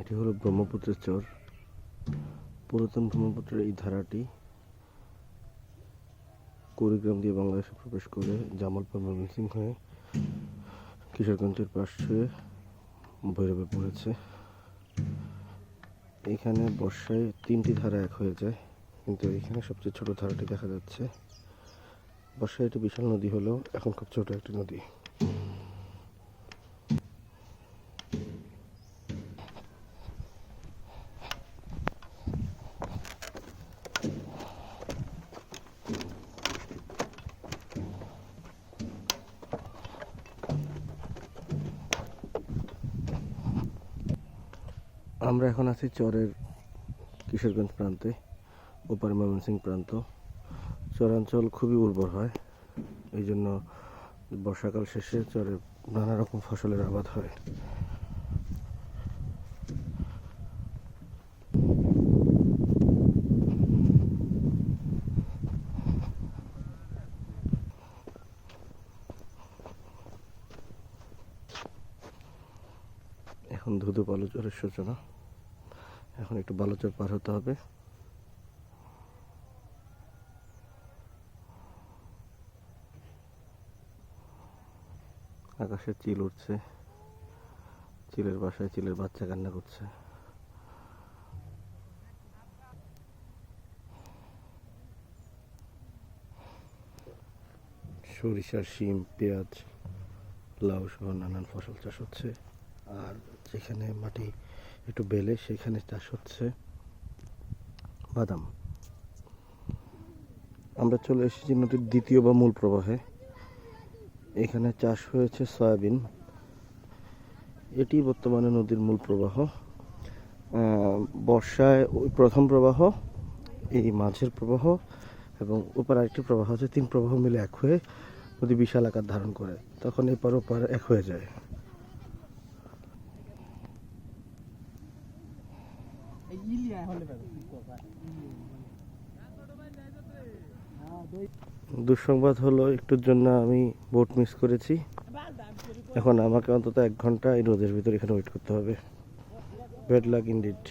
এটি হলো ব্রহ্মপুত্রের চর। পুরাতন ব্রহ্মপুত্রের এই ধারাটি কুড়িগ্রাম দিয়ে বাংলাদেশে প্রবেশ করে জামালপুর ময়মনসিংহ হয়ে কিশোরগঞ্জের পাশ ভৈরবে পড়েছে। এখানে বর্ষায় তিনটি ধারা এক হয়ে যায়, কিন্তু এখানে সবচেয়ে ছোট ধারাটি দেখা যাচ্ছে। বর্ষায় এটি বিশাল নদী হলেও এখন খুব ছোট একটি নদী। আমরা এখন আছি চরের কিশোরগঞ্জ প্রান্তে, ওপার ময়মনসিং প্রান্ত। চরাঞ্চল খুবই উর্বর হয় এই জন্য বর্ষাকাল শেষে চরে নানা রকম ফসলের আবাদ হয়। এখন ধুধু বালুচরের সূচনা। এখন একটু বালুচর পার হতে হবে। আকাশে চিল উঠছে। চিলের বাসায় চিলের বাচ্চা কান্না করছে। সরিষা শিম, পেঁয়াজ, লাউ সহ নানান ফসল চাষ হচ্ছে। আর যেখানে মাটি একটু বেলে, সেখানে চাষ হচ্ছে বাদাম। আমরা চলে এসেছি নদীর দ্বিতীয় বা মূল প্রবাহে। এখানে চাষ হয়েছে সয়াবিন। এটি বর্তমানে নদীর মূল প্রবাহ। বর্ষায় ওই প্রথম প্রবাহ, এই মাঝের প্রবাহ এবং ওপার আরেকটি প্রবাহ আছে, তিন প্রবাহ মিলে এক হয়ে নদী বিশাল আকার ধারণ করে। তখন এপার ওপার এক হয়ে যায়। দুঃসংবাদ হলো, একটুর জন্য আমি বোট মিস করেছি। এখন আমাকে অন্তত এক ঘণ্টা এই রোদের ভিতরে এখানে ওয়েট করতে হবে। Bad luck indeed